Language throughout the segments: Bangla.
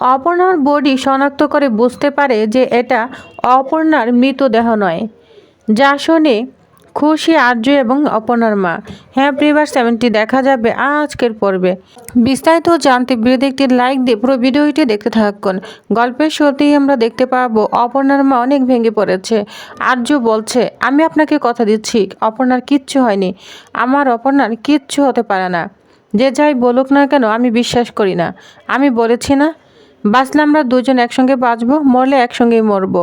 অপর্ণার বডি শনাক্ত করে বুঝতে পারে যে এটা অপর্ণার মৃতদেহ নয়। যা শুনে খুশি আর্য এবং অপর্ণার মা হ্যাঁ প্রিভার সেভেনটি দেখা যাবে আজকের পর্বে। বিস্তারিত জানতে ভিডিওতে একটি লাইক দিয়ে পুরো ভিডিওটি দেখতে থাকুন। গল্পের শুরুতেই আমরা দেখতে পাবো অপর্ণার মা অনেক ভেঙে পড়েছে। আর্য বলছে, আমি আপনাকে কথা দিচ্ছি, অপর্ণার কিচ্ছু হয়নি। আমার অপর্ণার কিচ্ছু হতে পারে না। যে যাই বলুক না কেন, আমি বিশ্বাস করি না। আমি বলেছি না বাঁচলে আমরা দুজন একসঙ্গে বাঁচবো, মরলে একসঙ্গেই মরব।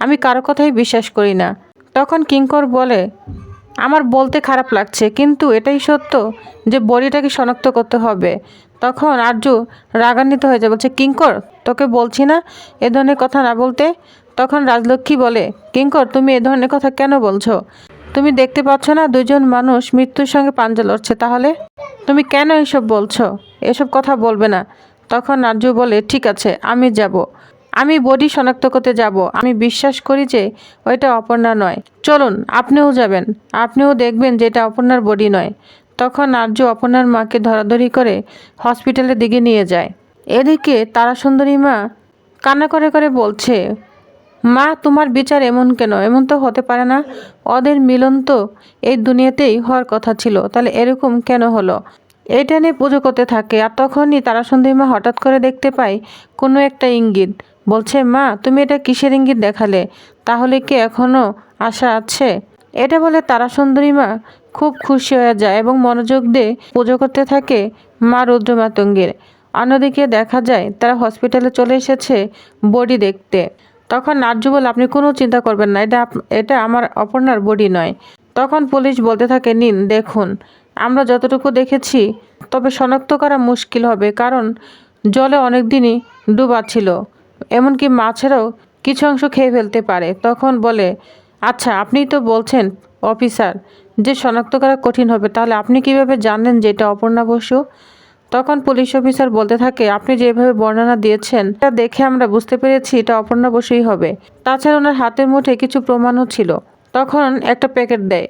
আমি কারও কথাই বিশ্বাস করি না। তখন কিঙ্কর বলে, আমার বলতে খারাপ লাগছে, কিন্তু এটাই সত্য যে বডিটাকে শনাক্ত করতে হবে তখন আর্য রাগান্বিত হয়ে যায়, বলছে, কিঙ্কর, তোকে বলছি না এ ধরনের কথা না বলতে তখন রাজলক্ষ্মী বলে, কিঙ্কর, তুমি এ ধরনের কথা কেন বলছো? তুমি দেখতে পাচ্ছ না দুজন মানুষ মৃত্যুর সঙ্গে পাঞ্জা লড়ছে, তাহলে? তুমি কেন এসব বলছো? এসব কথা বলবে না। তখন আর্য বলে, ঠিক আছে, আমি যাব। আমি বডি শনাক্ত করতে যাব। আমি বিশ্বাস করি যে ওইটা অপর্ণা নয়। চলুন, আপনিও যাবেন। আপনিও দেখবেন যে এটা অপর্ণার বডি নয়। তখন আর্য অপর্ণার মাকে ধরাধরি করে হসপিটালের দিকে নিয়ে যায়। এদিকে তারা সুন্দরী মা কান্না করে করে বলছে, মা, তোমার বিচার এমন কেন? এমন তো হতে পারে না। ওদের মিলন তো এই দুনিয়াতেই হওয়ার কথা ছিল। তাহলে এরকম কেন হলো? এটা নিয়ে পুজো করতে থাকে আর তখনই তারা সুন্দরী মা হঠাৎ করে দেখতে পায় কোনো একটা ইঙ্গিত। বলছে, মা, তুমি এটা কিসের ইঙ্গিত দেখালে? তাহলে কি এখনও আশা আছে? এটা বলে তারা সুন্দরী মা খুব খুশি হয়ে যায় এবং মনোযোগ দিয়ে পুজো করতে থাকে মা রুদ্রমাতঙ্গের। অন্যদিকে দেখা যায় তারা হসপিটালে চলে এসেছে বডি দেখতে। তখন নার্য বলে, আপনি কোনো চিন্তা করবেন না, এটা এটা আমার অপর্ণার বডি নয়। তখন পুলিশ বলতে থাকে, নিন, দেখুন। আমরা যতটুকু দেখেছি, তবে শনাক্ত করা মুশকিল হবে, কারণ জলে অনেক দিনই ডুবা ছিল এমনকি মাছেরাও কিছু অংশ খেয়ে ফেলতে পারে। তখন বলে আচ্ছা আপনিই তো বলছেন, অফিসার, যে শনাক্ত করা কঠিন হবে, তাহলে আপনি কীভাবে জানলেন যে এটা অপর্ণা বসু? তখন পুলিশ অফিসার বলতে থাকে, আপনি যেভাবে বর্ণনা দিয়েছেন তা দেখে আমরা বুঝতে পেরেছি এটা অপর্ণা বসুই হবে। তাছাড়া ওনার হাতের মুঠে কিছু প্রমাণও ছিল। তখন একটা প্যাকেট দেয়।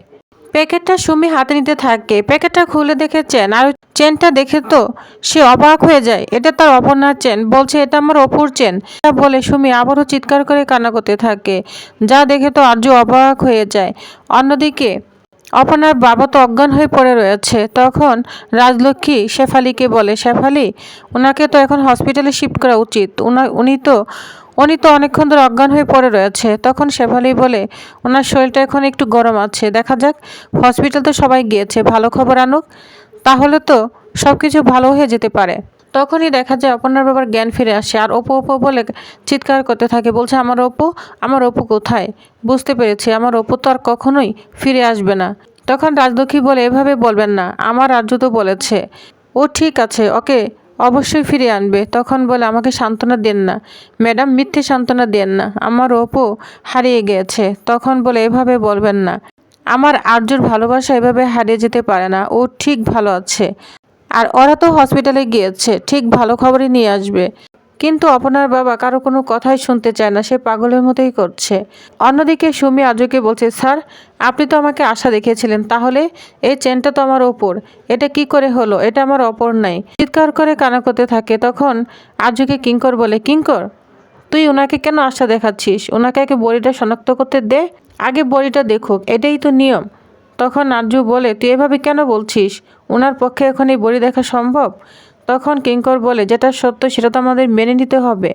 প্যাকেটটা সুমি হাতে নিতে থাকে। প্যাকেটটা খুলে দেখে চেন আর চেনটা দেখে তো সে অবাক হয়ে যায়। এটা তার অপর্ণার চেন, বলছে, এটা আমার অপুর চেন। এটা বলে সুমি আবারও চিৎকার করে কান্না করতে থাকে। যা দেখে তো আর্য অবাক হয়ে যায়। অন্যদিকে, অপর্ণার বাবা তো অজ্ঞান হয়ে পড়ে রয়েছে। তখন রাজলক্ষ্মী শেফালিকে বলে, শেফালি ওনাকে তো এখন হসপিটালে শিফট করা উচিত। উনি তো উনি তো অনেকক্ষণ ধরে অজ্ঞান হয়ে পড়ে রয়েছে। তখন শেফালি বলে, ওনার শরীরটা এখন একটু গরম আছে, দেখা যাক। হসপিটাল তো সবাই গিয়েছে, ভালো খবর আনুক। তাহলে তো সব কিছু ভালো হয়ে যেতে পারে। তখনই দেখা যায় অপর্ণার বাবার জ্ঞান ফিরে আসে, আর অপু অপু বলে চিৎকার করতে থাকে, বলছে, আমার অপু আমার অপু কোথায়? বুঝতে পেরেছি, আমার অপু তো আর কখনোই ফিরে আসবে না। তখন রাজলক্ষ্মী বলে, এভাবে বলবেন না, আমার রাজ্য তো বলেছে। ও ঠিক আছে, ওকে অবশ্যই ফিরে আনবে। তখন বলে, আমাকে সান্ত্বনা দেন না। ম্যাডাম, মিথ্যে সান্ত্বনা দেন না। আমার অপু হারিয়ে গেছে। তখন বলে, এভাবে বলবেন না। আমার আর্যর ভালোবাসা এভাবে হারিয়ে যেতে পারে না। ও ঠিক ভালো আছে। আর ওরা তো হসপিটালে গিয়েছে। ঠিক ভালো খবরই নিয়ে আসবে। কিন্তু আপনার বাবা কারও কোনো কথাই শুনতে চায় না, সে পাগলের মতোই করছে। অন্যদিকে সুমি আজকে বলছে, স্যার, আপনি তো আমাকে আশা দেখিয়েছিলেন, তাহলে এই চেনটা তো আমার ওপর। এটা কি করে হলো? এটা আমার অপর নাই। চিৎকার করে কানা করতে থাকে, তখন আজকে কিঙ্কর বলে, কিঙ্কর, তুই ওনাকে কেন আশা দেখাচ্ছিস? ওনাকে আগে বড়িটা শনাক্ত করতে দে। আগে বড়িটা দেখুক, এটাই তো নিয়ম। তখন নার্জু বলে, তুই এভাবে কেন বলছিস? ওনার পক্ষে এখন এই বড়ি দেখা সম্ভব? তখন কিঙ্কর বলে, যেটা সত্য সেটা তো আমাদের মেনে নিতে হবে।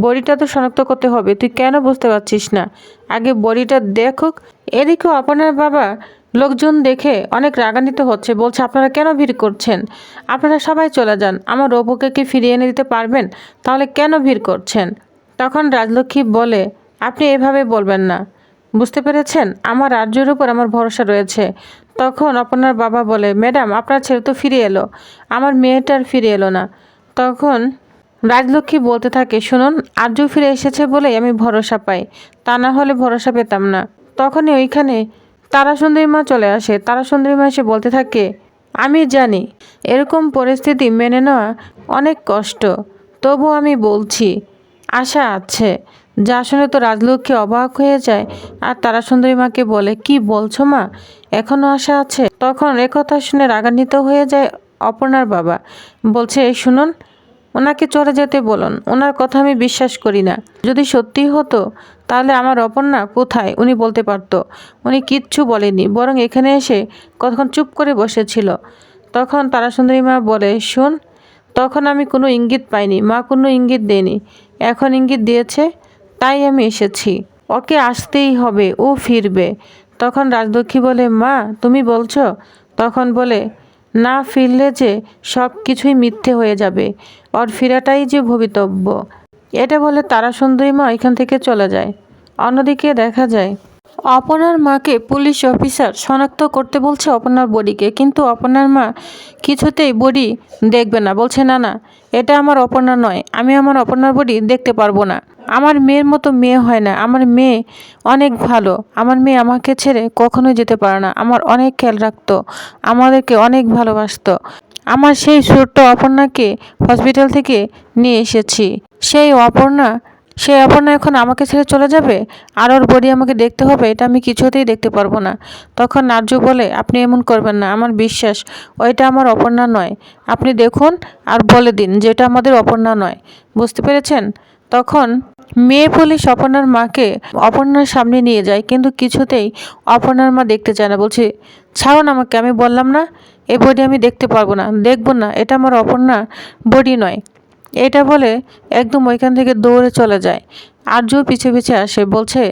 বড়িটা তো শনাক্ত করতে হবে। তুই কেন বুঝতে পারছিস না? আগে বড়িটা দেখুক। এদিকেও আপনার বাবা লোকজন দেখে অনেক রাগান্বিত হচ্ছে। বলছে, আপনারা কেন ভিড় করছেন? আপনারা সবাই চলে যান। আমার রবুকে কি ফিরিয়ে এনে দিতে পারবেন? তাহলে কেন ভিড় করছেন? তখন রাজলক্ষ্মী বলে, আপনি এভাবে বলবেন না। বুঝতে পেরেছেন? আমার রাজ্যের উপর আমার ভরসা রয়েছে। তখন আপনার বাবা বলে, ম্যাডাম, আপনার ছেলে তো ফিরে এলো। আমার মেয়েটার ফিরে এলো না। তখন রাজলক্ষ্মী বলতে থাকে, শুনুন আর্য ফিরে এসেছে বলেই আমি ভরসা পাই। তা না হলে ভরসা পেতাম না। তখনই ওইখানে তারা সুন্দরী মা চলে আসে। তারা সুন্দরী মা এসে বলতে থাকে, আমি জানি, এরকম পরিস্থিতি মেনে নেওয়া অনেক কষ্ট। তবু আমি বলছি, আশা আছে। যা শুনে তো রাজলক্ষ্মী অবাক হয়ে যায়। আর তারা সুন্দরী মাকে বলে, কি বলছো মা? এখনও আশা আছে? তখন একথা শুনে রাগান্বিত হয়ে যায় অপর্ণার বাবা। বলছে, এই শুনুন, ওনাকে চলে যেতে বলুন। ওনার কথা আমি বিশ্বাস করি না। যদি সত্যি হতো, তাহলে আমার অপর্ণা কোথায়? উনি বলতে পারতো। উনি কিচ্ছু বলেনি বরং এখানে এসে কতক্ষণ চুপ করে বসেছিল। তখন তারাসুন্দরী মা বলে, শোন, তখন আমি কোনো ইঙ্গিত পাইনি। মা কোনো ইঙ্গিত দেয়নি। এখন ইঙ্গিত দিয়েছে তাই আমি এসেছি। ওকে আসতেই হবে, ও ফিরবে। তখন রাজলক্ষ্মী বলে, মা, তুমি বলছো? তখন বলে, না ফিরলে যে সব কিছুই মিথ্যে হয়ে যাবে। ওর ফেরাটাই যে ভবিতব্য। এটা বলে তারা সুন্দরী মা এখান থেকে চলে যায়। অন্যদিকে দেখা যায় অপনার মাকে পুলিশ অফিসার শনাক্ত করতে বলছে অপনার বডিকে। কিন্তু অপনার মা কিছুতেই বডি দেখবে না। বলছে, না না, এটা আমার অপর্ণা নয়। আমি আমার অপর্ণার বডি দেখতে পারব না। আমার মেয়ের মতো মেয়ে হয় না। আমার মেয়ে অনেক ভালো। আমার মেয়ে আমাকে ছেড়ে কখনোই যেতে পারে না। আমার অনেক খেয়াল রাখতো। আমাদেরকে অনেক ভালোবাসতো। আমার সেই ছোট্ট অপর্ণাকে হসপিটাল থেকে নিয়ে এসেছি। সেই অপর্ণা সেই অপর্ণা এখন আমাকে ছেড়ে চলে যাবে? আর ওর বডি আমাকে দেখতে হবে, এটা আমি কিছুতেই দেখতে পারব না। তখন নার্জু বলে, আপনি এমন করবেন না। আমার বিশ্বাস, ওইটা আমার অপর্ণা নয়। আপনি দেখুন আর বলে দিন যেটা আমাদের অপর্ণা নয়। বুঝতে পেরেছেন? তখন মেয়ে পুলিশ অপর্ণার মাকে অপর্ণার সামনে নিয়ে যায়, কিন্তু কিছুতেই অপর্ণার মা দেখতে চায় না। বলছে ছাড়ুন আমাকে, আমি বললাম না এই বডি আমি দেখতে পারব না, দেখব না, এটা আমার অপর্ণা বডি নয়। এটা বলে একদম ওইখান থেকে দৌড়ে চলে যায়। আর আর্য পিছে পিছে আসে, বলছে,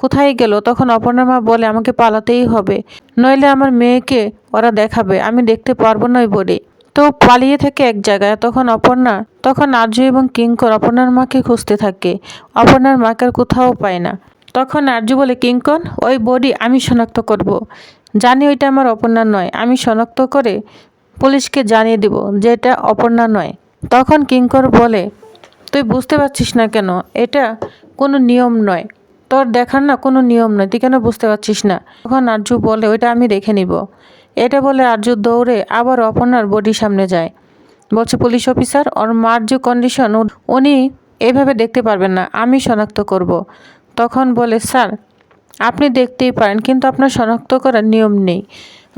কোথায় গেল? তখন অপর্ণা মা বলে, আমাকে পালাতেই হবে, নইলে আমার মেয়েকে ওরা দেখাবে, আমি দেখতে পারব না ওই বডি। তো পালিয়ে থাকে এক জায়গায়, তখন অপর্ণা, তখন আর্য এবং কিঙ্কর অপর্ণার মাকে খুঁজতে থাকে। অপর্ণার মাকে আর কোথাও পায় না। তখন আর্য বলে, কিঙ্কর, ওই বডি আমি শনাক্ত করব। জানি ওইটা আমার অপর্ণা নয়। আমি শনাক্ত করে পুলিশকে জানিয়ে দেব যে এটা অপর্ণা নয়। তখন কিঙ্কর বলে, তুই বুঝতে পারছিস না কেন? এটা কোনো নিয়ম নয়। তোর দেখার না কোনো নিয়ম নয়। তুই কেন বুঝতে পারছিস না? তখন আর্য বলে, ওইটা আমি দেখে নিব। এটা বলে আর্য দৌড়ে আবার অপর্ণার বডির সামনে যায়। বলছে, পুলিশ অফিসার, ওর মার যে কন্ডিশন, উনি এভাবে দেখতে পারবেন না, আমি শনাক্ত করব। তখন বলে, স্যার, আপনি দেখতেই পারেন, কিন্তু আপনার শনাক্ত করার নিয়ম নেই।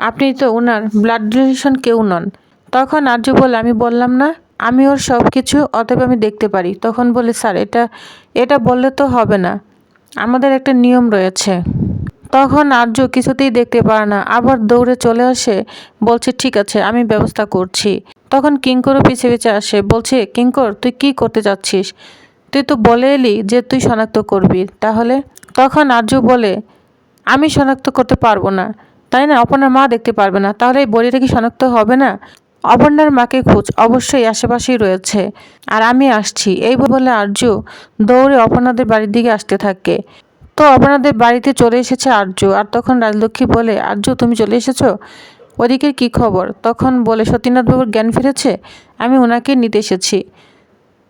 আপনি তো ওনার ব্লাড রিলেশন কেউ নন। তখন আর্য বলে, আমি বললাম না, আমি ওর সব কিছু অতএব আমি দেখতে পারি। তখন বলে, স্যার, এটা এটা বললে তো হবে না। আমাদের একটা নিয়ম রয়েছে। তখন আর্য কিছুতেই দেখতে পারে না। আবার দৌড়ে চলে আসে, বলছে, ঠিক আছে, আমি ব্যবস্থা করছি। তখন কিঙ্করও পিছে পিছে আসে, বলছে, কিঙ্কর, তুই কি করতে চাচ্ছিস তুই তো বলে এলি যে তুই শনাক্ত করবি, তাহলে? তখন আর্য বলে, আমি শনাক্ত করতে পারব না। তাই না? অপর্ণার মা দেখতে পারবে না। তাহলে এই বডিটা কি শনাক্ত হবে না? অপর্ণার মাকে খোঁজ, অবশ্যই আশেপাশেই রয়েছে। আর আমি আসছি। এই বলে আর্য দৌড়ে অপর্ণাদের বাড়ির দিকে আসতে থাকে। তো আপনাদের বাড়িতে চলে এসেছে আর্য। আর তখন রাজলক্ষ্মী বলে, আর্য, তুমি চলে এসেছ? ওদিকের কি খবর? তখন বলে, সতীনাথবাবুর জ্ঞান ফিরেছে? আমি ওনাকে নিতে এসেছি।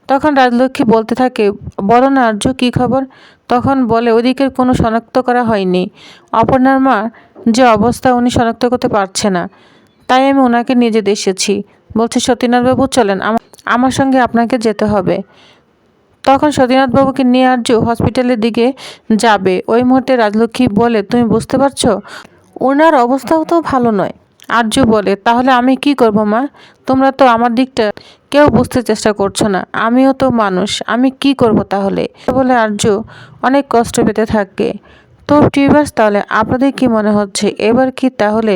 তখন রাজলক্ষ্মী বলতে থাকে, বলো না আর্য, কী খবর? তখন বলে, ওদিকের কোনো শনাক্ত করা হয়নি। অপর্ণার মা যে অবস্থা উনি শনাক্ত করতে পারছে না। তাই আমি ওনাকে নিয়ে যেতে এসেছি। বলছে, সতীনাথবাবু, চলেন আমার সঙ্গে আপনাকে যেতে হবে। তখন সতীনাথবাবুকে নিয়ে আর্য হসপিটালের দিকে যাবে, ওই মুহূর্তে রাজলক্ষ্মী বলে, তুমি বুঝতে পারছ? ওনার অবস্থাও তো ভালো নয়। আর্য বলে, তাহলে আমি কি করব, মা? তোমরা তো আমার দিকটা কেউ বুঝতে চেষ্টা করছ না। আমিও তো মানুষ, আমি কি করব তাহলে? বলে আর্য অনেক কষ্ট পেতে থাকে। তো টিউবার্স, তাহলে আপনাদের কি মনে হচ্ছে? এবার কি তাহলে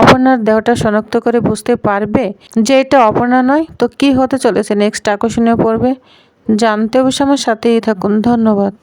অপর্ণার দেহটা শনাক্ত করে বুঝতে পারবে যে এটা অপর্ণা নয়? তো কি হতে চলেছে? নেক্সট আকর্ষণীয় পড়বে জানতে অবশ্য আমার সাথেই থাকুন। ধন্যবাদ।